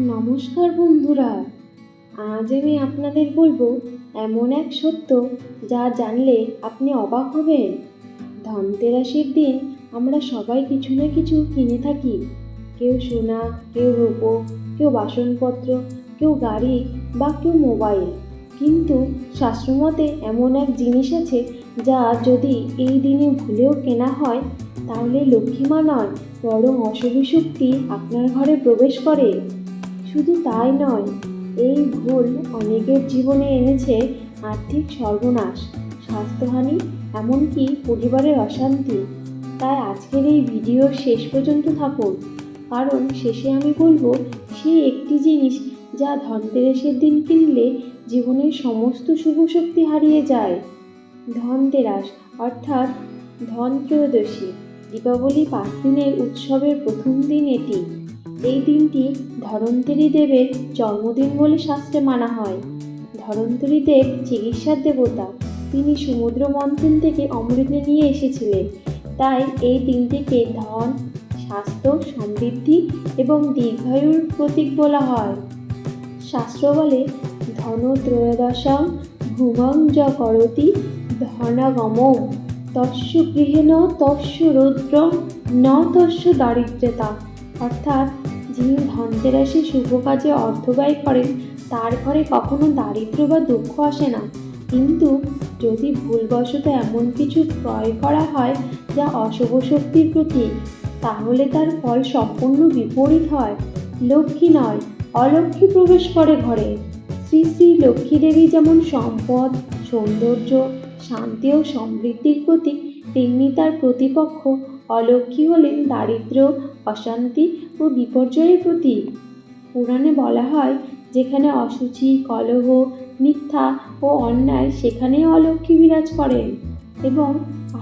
নমস্কার বন্ধুরা। আজ আমি আপনাদের বলব এমন এক সত্য যা জানলে আপনি অবাক হবেন। ধনতেরাসের দিন আমরা সবাই কিছু না কিছু কিনে থাকি। কেউ সোনা, কেউ রূপো, কেউ বাসনপত্র, কেউ গাড়ি বা কেউ মোবাইল। কিন্তু শাস্ত্রমতে এমন এক জিনিস আছে যা যদি এই দিনে ভুলেও কেনা হয়, তাহলে লক্ষ্মীমা নয়, বরং অশুভ শক্তি আপনার ঘরে প্রবেশ করে। শুধু তাই নয়, এই ভুল অনেকের জীবনে এনেছে আর্থিক সর্বনাশ, স্বাস্থ্যহানি, এমনকি পরিবারের অশান্তি। তাই আজকের এই ভিডিও শেষ পর্যন্ত থাকুন। কারণ শেষে আমি বলব সেই একটি জিনিস যা ধনতেরাসের দিন কিনলে জীবনের সমস্ত শুভ শক্তি হারিয়ে যায়। ধনতেরাস অর্থাৎ ধন ত্রয়োদশী দীপাবলি পাঁচ দিনের উৎসবের প্রথম দিন এটি। এই দিনটি ধরন্তরী দেবের জন্মদিন বলে শাস্ত্রে মানা হয়। ধরন্তরী দেব চিকিৎসার দেবতা। তিনি সমুদ্র মন্থন থেকে অমৃত নিয়ে এসেছিলেন। তাই এই দিনটিকে ধন, স্বাস্থ্য, সমৃদ্ধি এবং দীর্ঘায়ুর প্রতীক বলা হয়। শাস্ত্র বলে, ধন ত্রয়োদশাং ভুবং য করতি ধনাগমম তস্য গৃহেণ তস্য রৌদ্র ন তস্য দারিদ্র্যতা অর্থাৎ যিনি ধনতেরাসে শুভ কাজে অর্থ ব্যয় করেন, তার ঘরে কখনো দারিদ্র বা দুঃখ আসে না। কিন্তু যদি ভুলবশত এমন কিছু ক্রয় করা হয় যা অশুভ শক্তির প্রতীক, তাহলে তার ফল সম্পূর্ণ বিপরীত হয়, লক্ষ্মী নয়, অলক্ষ্মী প্রবেশ করে ঘরে। শ্রী শ্রী লক্ষ্মী দেবী যেমন সম্পদ, সৌন্দর্য, শান্তি ও সমৃদ্ধির প্রতীক, তেমনি তার প্রতিপক্ষ অলক্ষ্মী হলেন দারিদ্র, অশান্তি ও বিপর্যয়ের প্রতীক। পুরাণে বলা হয়, যেখানে অসুচি কলহ, মিথ্যা ও অন্যায়, সেখানেই অলক্ষ্মী বিরাজ করেন এবং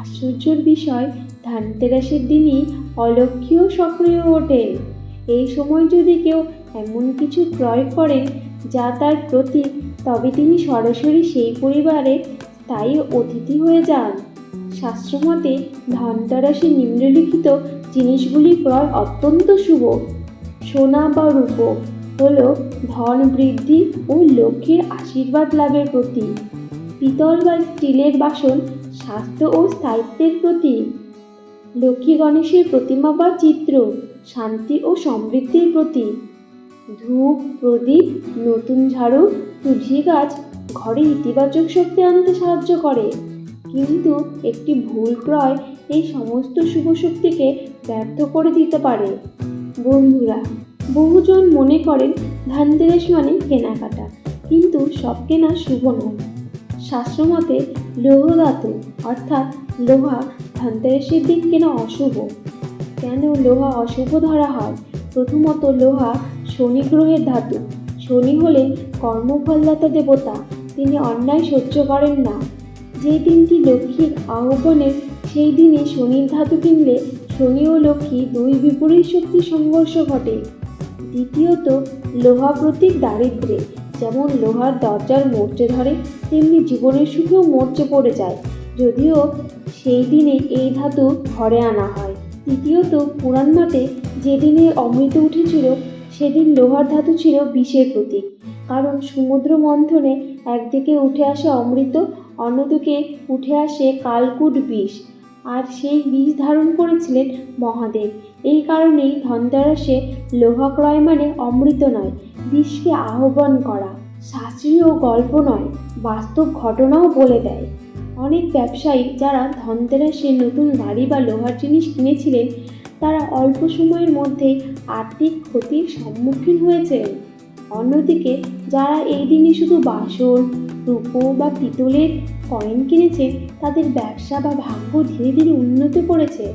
আশ্চর্যের বিষয়, ধানতেরাসের দিনই অলক্ষ্মীও সক্রিয় ওঠে। এই সময় যদি কেউ এমন কিছু ক্রয় করেন, যা তার প্রতীক, তবে তিনি সরাসরি সেই পরিবারে স্থায়ী অতিথি হয়ে যান। শাস্ত্রমতে ধনতেরাসে নিম্নলিখিত জিনিসগুলি ক্রয় অত্যন্ত শুভ। সোনা বা রূপ হল ধন বৃদ্ধি ও লক্ষ্মীর আশীর্বাদ লাভের প্রতীক। পিতল বা স্টিলের বাসন স্বাস্থ্য ও স্থায়িত্বের প্রতীক। লক্ষ্মী গণেশের প্রতিমা বা চিত্র শান্তি ও সমৃদ্ধির প্রতীক। ধূপ, প্রদীপ, নতুন ঝাড়ু, তুলসী গাছ ঘরে ইতিবাচক শক্তি আনতে সাহায্য করে। কিন্তু একটি ভুল ক্রয় এই সমস্ত শুভ শক্তিকে ব্যর্থ করে দিতে পারে। বন্ধুরা, বহুজন মনে করেন ধানতেরাস মানে কেনাকাটা, কিন্তু সব কেনা শুভ নয়। শাস্ত্রমতে লৌহ ধাতু অর্থাৎ লোহা ধনতেরাসের দিন কেনা অশুভ। কেন লোহা অশুভ ধরা হয়? প্রথমত লোহা শনি গ্রহের ধাতু। শনি হলেন কর্মফলদাতা দেবতা, তিনি অন্যায় সহ্য করেন না। যে দিনটি লক্ষ্মীর আহ্বানের সেই দিনে শনির ধাতু কিনলে শনি ও লক্ষ্মী দুই বিপরীত শক্তি সংঘর্ষ ঘটে। দ্বিতীয়ত, লোহা প্রতীক দারিদ্র্যে, যেমন লোহার দরজার মরচে ধরে, তেমনি জীবনের সুখেও মরচে পড়ে যায়। যদিও সেই দিনে এই ধাতু ঘরে আনা হয়। তৃতীয়ত, পুরাণ মতে যেদিনে অমৃত উঠেছিল, সেদিন লোহার ধাতু ছিল বিষের প্রতীক। কারণ সমুদ্র মন্থনে একদিকে উঠে আসে অমৃত, অন্যদিকে উঠে আসে কালকুট বিষ। আর সেই বিষ ধারণ করেছিলেন মহাদেব। এই কারণেই ধনতেরাসে লোহা ক্রয় মানে অমৃত নয়, বিষকে আহ্বান করা। শাস্ত্রীয় গল্প নয়, বাস্তব ঘটনাও বলে দেয়। অনেক ব্যবসায়ী যারা ধনতেরাসে নতুন গাড়ি বা লোহার জিনিস কিনেছিলেন, তারা অল্প সময়ের মধ্যেই আর্থিক ক্ষতির সম্মুখীন হয়েছে অন্যদিকে যারা এই দিনে শুধু বাসন রূপো বা পিতলের কয়েন কিনেছে, তাদের ব্যবসা বা ভাগ্য ধীরে ধীরে উন্নতি করেছে।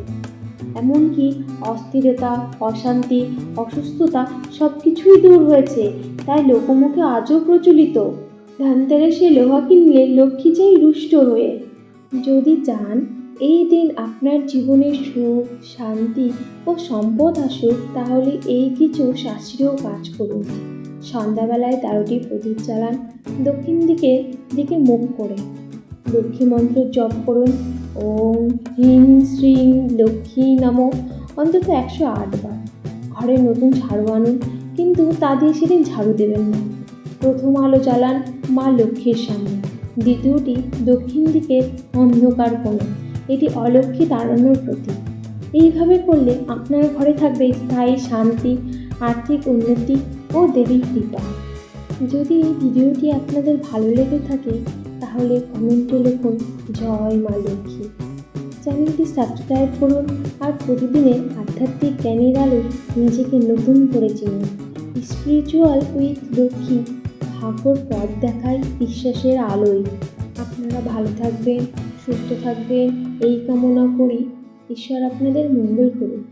এমনকি অস্থিরতা, অশান্তি, অসুস্থতা সব কিছুই দূর হয়েছে, তাই লোকমুখে আজও প্রচলিত। ধানতেরাসে লোহা কিনলে লক্ষ্মী চাই রুষ্ট হয়ে। যদি চান, এই দিন আপনার জীবনে সুখ, শান্তি ও সম্পদ আসুক, তাহলে এই কিছু শাস্ত্রীয় কাজ করুন। সন্ধ্যাবেলায় তেরোটি প্রদীপ চালান দক্ষিণ দিকে দিকে মুখ করে। লক্ষ্মী মন্ত্র জপ করুন। ওম হ্রিং শ্রীং লক্ষ্মী নম। অন্তত একশো আটবার ঘরে নতুন ঝাড়ু আনুন, কিন্তু তা দিয়ে সেদিন ঝাড়ু দেবেন না। প্রথম আলো চালান মা লক্ষ্মীর সামনে। দ্বিতীয়টি দক্ষিণ দিকের অন্ধকার কোণে এটি অলক্ষ্মী তাড়ানোর প্রতীক। এইভাবে করলে আপনার ঘরে থাকবে স্থায়ী শান্তি, আর্থিক উন্নতি ও দেবীর কৃপা। যদি এই ভিডিওটি আপনাদের ভালো লেগে থাকে, তাহলে কমেন্টে লিখুন, জয় মা লক্ষ্মী। চ্যানেলটি সাবস্ক্রাইব করুন আর প্রতিদিনের আধ্যাত্মিক জ্ঞানের আলো নিজেকে নতুন করে চিনুন। স্পিরিচুয়াল উইথ লক্ষ্মী, ঠাকুর পথ দেখায় বিশ্বাসের আলোয়। আপনারা ভালো থাকবেন, সুস্থ থাকবেন, এই কামনা করি। ঈশ্বর আপনাদের মঙ্গল করুন।